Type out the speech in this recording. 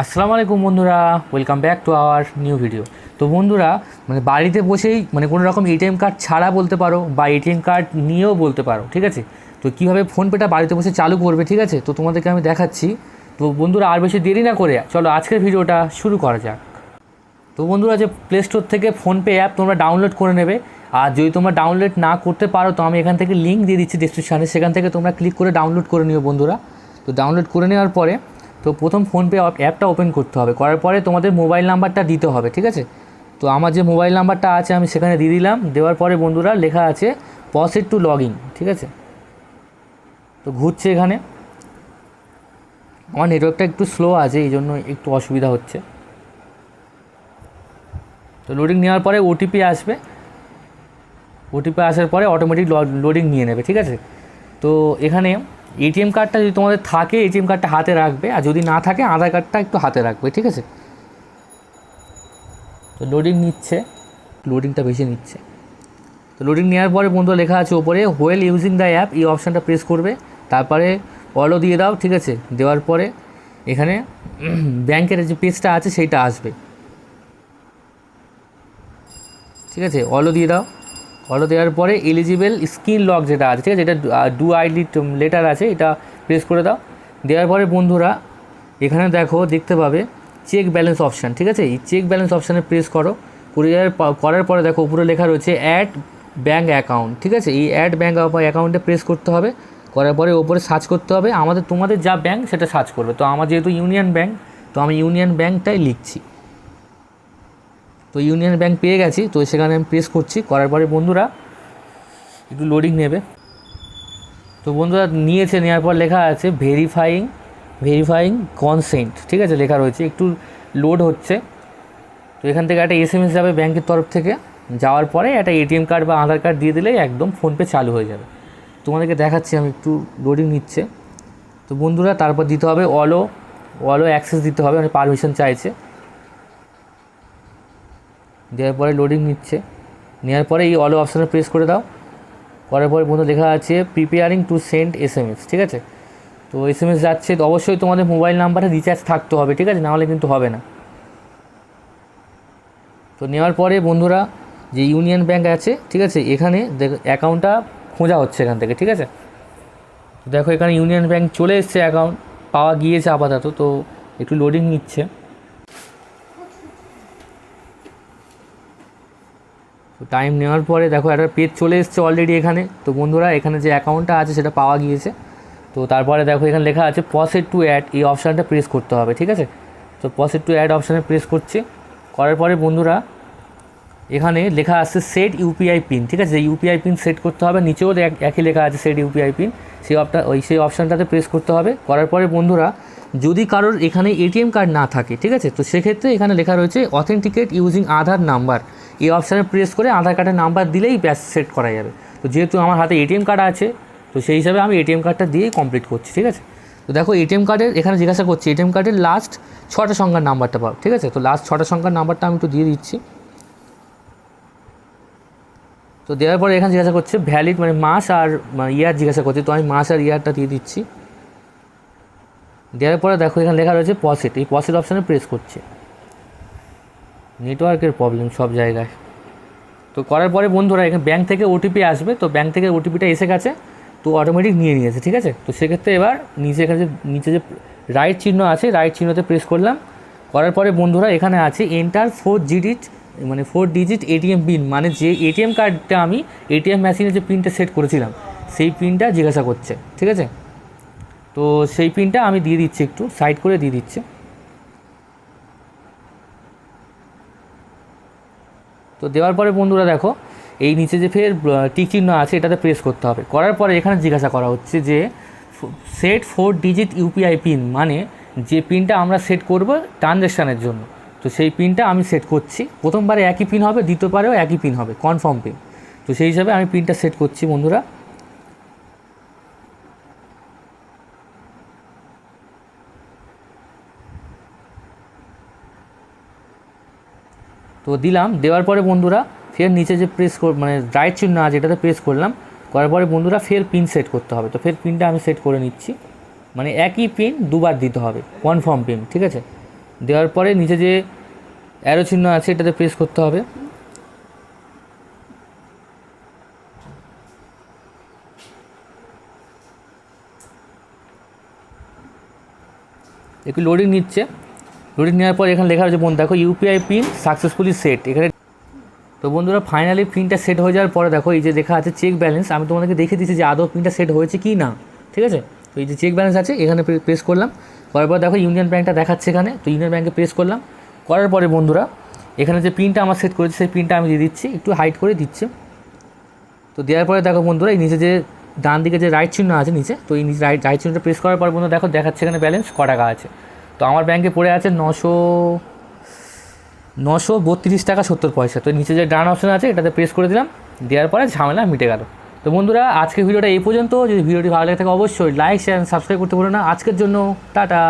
আসসালামু আলাইকুম বন্ধুরা welcome back to our new video তো বন্ধুরা মানে বাড়িতে বসেই মানে কোনো রকম এটিএম কার্ড ছাড়া বলতে পারো বা এটিএম কার্ড নিয়েও বলতে পারো, ঠিক আছে? তো কীভাবে ফোনপেটা বাড়িতে বসে চালু করবে, ঠিক আছে? তো তোমাদেরকে আমি দেখাচ্ছি। তো বন্ধুরা, আর বেশি দেরি না করে চলো আজকের ভিডিওটা শুরু করা যাক। তো বন্ধুরা, যে প্লে স্টোর থেকে ফোনপে অ্যাপ তোমরা ডাউনলোড করে নেবে। আর যদি তোমরা ডাউনলোড না করতে পারো, তো আমি এখান থেকে লিঙ্ক দিয়ে দিচ্ছি ডিসক্রিপশানে সেখান থেকে তোমরা ক্লিক করে ডাউনলোড করে নিও বন্ধুরা। তো ডাউনলোড করে নেওয়ার পরে তো প্রথম ফোনপে অ্যাপটা ওপেন করতে হবে। করার পরে তোমাদের মোবাইল নাম্বারটা দিতে হবে, ঠিক আছে? তো আমার যে মোবাইল নাম্বারটা আছে, আমি সেখানে দিয়ে দিলাম। দেওয়ার পরে বন্ধুরা লেখা আছে পসেট টু লগ ইন ঠিক আছে? তো ঘুরছে এখানে। আমার নেটওয়ার্কটা একটু স্লো আছে, এই জন্য একটু অসুবিধা হচ্ছে। তো লোডিং নেওয়ার পরে ওটিপি আসবে। ওটিপি আসার পরে অটোমেটিক লোডিং নিয়ে নেবে, ঠিক আছে? তো এখানে এটিএম কার্ডটা যদি তোমাদের থাকে এটিএম কার্ডটা হাতে রাখবে। আর যদি না থাকে আধার কার্ডটা একটু হাতে রাখবে, ঠিক আছে? তো লোডিং নিচ্ছে। লোডিংটা বেশি নিচ্ছে। তো লোডিং নেওয়ার পরে বন্ধু লেখা আছে ওপরে হোয়েল ইউজিং দ্য অ্যাপ এই অপশানটা প্রেস করবে। তারপরে অলো দিয়ে দাও, ঠিক আছে? দেওয়ার পরে এখানে ব্যাংকের যে পেজটা আছে, সেইটা আসবে। ঠিক আছে? অলো দিয়ে দাও। অলো দেওয়ার পরে এলিজিবল স্ক্রিন লক যেটা আছে, ঠিক আছে? এটা ডু আইডি লেটার আছে, এটা প্রেস করে দাও। দেওয়ার পরে বন্ধুরা, এখানে দেখো, দেখতে পাবে চেক ব্যালেন্স অপশান ঠিক আছে? এই চেক ব্যালেন্স অপশানে প্রেস করো। করে করার পরে দেখো, উপরে লেখা রয়েছে অ্যাড ব্যাঙ্ক অ্যাকাউন্ট ঠিক আছে? এই অ্যাড ব্যাঙ্ক অ্যাকাউন্টে প্রেস করতে হবে। করার পরে ওপরে সার্চ করতে হবে। আমাদের, তোমাদের যা ব্যাঙ্ক সেটা সার্চ করবে। তো আমার যেহেতু ইউনিয়ন ব্যাঙ্ক তো আমি ইউনিয়ন ব্যাঙ্কটাই লিখছি। তো ইউনিয়ন ব্যাঙ্ক পেয়ে গেছি, তো সেখানে আমি প্রেস করছি। করার পরে বন্ধুরা একটু লোডিং নেবে। তো বন্ধুরা নিয়েছে, নেওয়ার পর লেখা আছে ভেরিফাইং ভেরিফাইং কনসেন্ট ঠিক আছে? লেখা রয়েছে, একটু লোড হচ্ছে। তো এখান থেকে একটা এস এম এস যাবে ব্যাংকের তরফ থেকে। যাওয়ার পরে একটা এটিএম কার্ড বা আধার কার্ড দিয়ে দিলেই একদম ফোনপে চালু হয়ে যাবে। তোমাদেরকে দেখাচ্ছি, আমি একটু লোডিং নিচ্ছে। তো বন্ধুরা, তারপর দিতে হবে অলো অলো অ্যাক্সেস দিতে হবে মানে পারমিশন চাইছে। দেওয়ার পরে লোডিং নিচ্ছে। নেওয়ার পরে এই অলো অপশানে প্রেস করে দাও। করার পরে বন্ধু লেখা আছে preparing to send S M S ঠিক আছে? তো এস এম এস যাচ্ছে, তো অবশ্যই তোমাদের মোবাইল নাম্বারে রিচার্জ থাকতে হবে, ঠিক আছে? নাহলে কিন্তু হবে না। তো নেওয়ার পরে বন্ধুরা, যে ইউনিয়ন ব্যাঙ্ক আছে, ঠিক আছে? এখানে দেখ অ্যাকাউন্টটা খোঁজা হচ্ছে এখান থেকে, ঠিক আছে? দেখো এখানে ইউনিয়ন ব্যাঙ্ক চলে এসছে অ্যাকাউন্ট পাওয়া গিয়েছে আপাতত, তো একটু লোডিং নিচ্ছে। তো টাইম নেওয়ার পরে দেখো একটা পেজ চলে এসছে অলরেডি এখানে। তো বন্ধুরা, এখানে যে অ্যাকাউন্টটা আছে সেটা পাওয়া গিয়েছে। তো তারপরে দেখো এখানে লেখা আছে পসেট টু অ্যাড এই অপশানটা প্রেস করতে হবে, ঠিক আছে? তো পসেট টু অ্যাড অপশানে প্রেস করছি। করার পরে বন্ধুরা, এখানে লেখা আছে সেট ইউপিআই পিন ঠিক আছে? ইউপিআই পিন সেট করতে হবে, নিচেও এক- একই লেখা আছে সেট ইউপিআই পিন সেই অপটা ওই সেই অপশানটাতে প্রেস করতে হবে। করার পরে বন্ধুরা, যদি কারোর এখানে এটিএম কার্ড না থাকে, ঠিক আছে? তো সেক্ষেত্রে এখানে লেখা রয়েছে অথেন্টিকেট ইউজিং আধার নাম্বার এই অপশানে প্রেস করে আধার কার্ডের নাম্বার দিলেই ব্যাস সেট করা যাবে। তো যেহেতু আমার হাতে এটিএম কার্ড আছে, তো সেই হিসাবে আমি এটিএম কার্ডটা দিয়েই কমপ্লিট করছি, ঠিক আছে? তো দেখো এটিএম কার্ডের এখানে জিজ্ঞাসা করছি এটিএম কার্ডের লাস্ট ছটা সংখ্যার নাম্বারটা পাও, ঠিক আছে? তো লাস্ট ছটা সংখ্যার নাম্বারটা আমি একটু দিয়ে দিচ্ছি। তো দেওয়ার পরে এখানে জিজ্ঞাসা করছে ভ্যালিড মানে মাস আর ইয়ার জিজ্ঞাসা করছে, তো আমি মাস আর ইয়ারটা দিয়ে দিচ্ছি। দেওয়ার পরে দেখো এখানে লেখা রয়েছে পসেট এই পসেট অপশানে প্রেস করছে। নেটওয়ার্কের প্রবলেম সব জায়গায়। তো করার পরে বন্ধুরা, এখানে ব্যাংক থেকে ওটিপি আসবে, তো ব্যাংক থেকে ওটিপিটা এসে গেছে, তো অটোমেটিক নিয়ে নিয়েছে, ঠিক আছে? তো সেক্ষেত্রে এবার নিচে এখানে নিচে যে রাইট চিহ্ন আছে রাইট চিহ্নতে প্রেস করলাম। করার পরে বন্ধুরা, এখানে আছে এন্টার ফোর ডিজিট মানে ফোর ডিজিট এটিএম পিন মানে যে এটিএম কার্ডটা আমি এটিএম মেশিনে যে পিনটা সেট করেছিলাম, সেই পিনটা জিজ্ঞাসা করছে, ঠিক আছে? তো সেই পিনটা আমি দিয়ে দিচ্ছি একটু সাইড করে দিয়ে দিচ্ছি। তো দেওয়ার পরে বন্ধুরা দেখো, এই নিচে যে ফের টিক চিহ্ন আছে, এটাতে প্রেস করতে হবে। করার পরে এখানে জিজ্ঞাসা করা হচ্ছে যে set four digit UPI pin মানে যে পিনটা আমরা সেট করব ট্রানজ্যাকশানের জন্য। তো সেই পিনটা আমি সেট করছি। প্রথমবারে একই পিন হবে, দ্বিতীয়বারেও একই পিন হবে কনফার্ম পিন তো সেই হিসাবে আমি পিনটা সেট করছি বন্ধুরা। তো দিলাম, দেওয়ার পরে বন্ধুরা ফের নিচে যে প্রেস মানে রাইট চিহ্ন আছে এটাতে প্রেস করলাম। করার পরে বন্ধুরা ফের পিন সেট করতে হবে। তো ফের পিনটা আমি সেট করে নিচ্ছি। মানে একই পিন দুবার দিতে হবে কনফার্ম পিন ঠিক আছে? দেওয়ার পরে নিচে যে অ্যারো চিহ্ন আছে এটাতে প্রেস করতে হবে। একটু লোডিং নিচ্ছে। লোডিং নেওয়ার পর এখানে লেখা আছে বন্ধু, দেখো ইউপিআই পিন সাকসেসফুলি সেট এখানে তো বন্ধুরা ফাইনালি পিনটা সেট হয়ে যাওয়ার পরে দেখো, এই যে লেখা আছে চেক ব্যালেন্স আমি তোমাদেরকে দেখে দিচ্ছি যে আদৌ পিনটা সেট হয়েছে কি না, ঠিক আছে? তো এই যে চেক ব্যালেন্স আছে, এখানে প্রেস করলাম। করার পর দেখো ইউনিয়ন ব্যাঙ্কটা দেখাচ্ছে এখানে, তো ইউনিয়ন ব্যাঙ্কে প্রেস করলাম। করার পরে বন্ধুরা, এখানে যে পিনটা আমার সেট করেছে, সেই পিনটা আমি দিয়ে দিচ্ছি, একটু হাইট করে দিচ্ছি। তো দেওয়ার পরে দেখো বন্ধুরা, এই নিচে যে ডান দিকে যে রাইট চিহ্ন আছে নিচে, তো এই রাইট রাইট চিহ্নটা প্রেস করার পর বন্ধুরা দেখো, দেখাচ্ছে এখানে ব্যালেন্স ক টাকা আছে। তো আমার ব্যাংকে পড়ে আছে নশো নশো বত্রিশ টাকা সত্তর পয়সা। তো নিচে যে ডান অপশন আছে, এটাতে প্রেস করে দিলাম। দেওয়ার পরে ঝামেলা মিটে গেল। তো বন্ধুরা আজকের ভিডিওটা এই পর্যন্ত। যদি ভিডিওটি ভালো লাগে থাকে, অবশ্যই লাইক শেয়ার সাবস্ক্রাইব করতে ভুলো না। আজকের জন্য, টাটা।